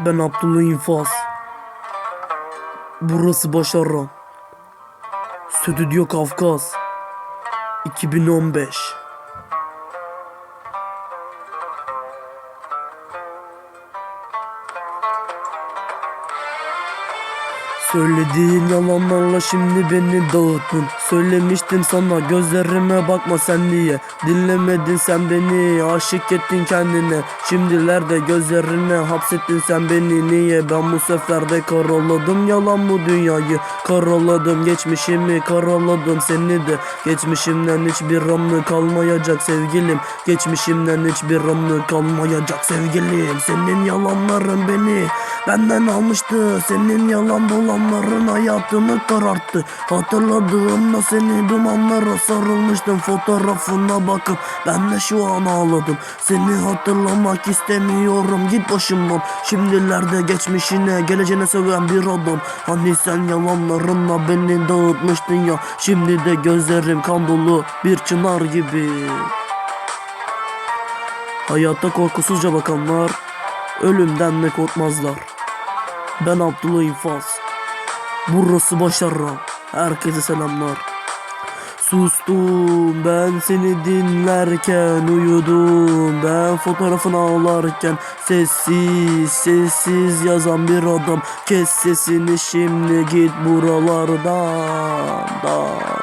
Ben Abdullah İnfaz. Burası Başarran. Stüdyo Kafkas. 2015 Söylediğin yalanlarla şimdi beni dağıttın. Söylemiştim sana gözlerime bakma sen diye. Dinlemedin sen beni aşık ettin kendine. Şimdilerde gözlerine hapsettin sen beni. Niye? Ben bu sefer de karaladım yalan bu dünyayı. Karaladım geçmişimi karaladım seni de. Geçmişimden hiçbir anı kalmayacak sevgilim. Geçmişimden hiçbir anı kalmayacak sevgilim. Senin yalanların beni benden almıştı. Senin yalan dolanların hayatımı kararttı. Hatırladığımda seni dumanlara sarılmıştım. Fotoğrafına bakıp ben de şu an ağladım. Seni hatırlamak istemiyorum. Git başımdan Şimdilerde geçmişine geleceğine seven bir adam. Hani sen yalanlarınla beni dağıtmıştın ya. Şimdi de gözlerim kan dolu bir çınar gibi. Hayatta korkusuzca bakanlar ölümden de korkmazlar. Ben Abdullah İnfaz. Burası Başarran. Herkese selamlar. Sustum ben seni dinlerken uyudum Ben fotoğrafını ağlarken sessiz sessiz yazan bir adam Kes sesini şimdi git buralardan da.